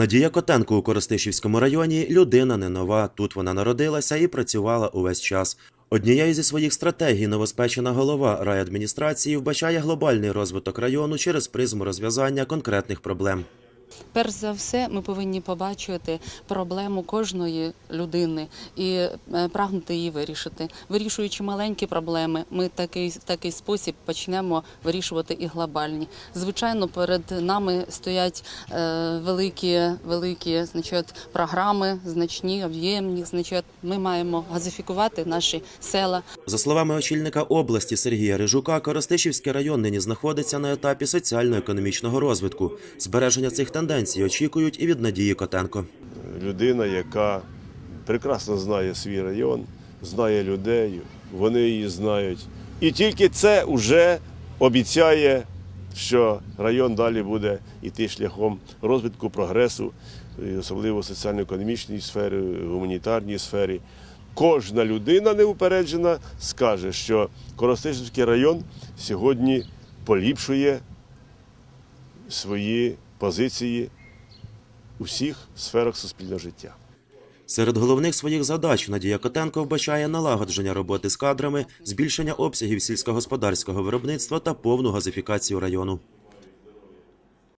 Надія Котенко у Коростишівському районі людина не нова. Тут вона народилася і працювала увесь час. Однією зі своїх стратегій новоспечена голова райадміністрації вбачає глобальний розвиток району через призму розв'язання конкретних проблем. Перш за все, ми повинні побачити проблему кожної людини і е, прагнути її вирішити. Вирішуючи маленькі проблеми, ми такий, такий спосіб почнемо вирішувати і глобальні. Звичайно, перед нами стоять е, великі, великі значить, програми, значні, об'ємні. Значить, ми маємо газифікувати наші села, За словами очільника області Сергія Рижука, Коростишівський район нині знаходиться на етапі соціально-економічного розвитку. Збереження цих тенденцій очікують і від Надії Котенко. людина, яка прекрасно знає свій район, знає людей, вони її знають. І тільки це вже обіцяє, що район далі буде йти шляхом розвитку, прогресу, особливо соціально-економічній сфері, гуманітарній сфері. Кожна людина неупереджена скаже, що Коростишівський район сьогодні поліпшує свої позиції у всіх сферах суспільного життя. Серед головних своїх задач Надія Котенко вбачає налагодження роботи з кадрами, збільшення обсягів сільськогосподарського виробництва та повну газифікацію району.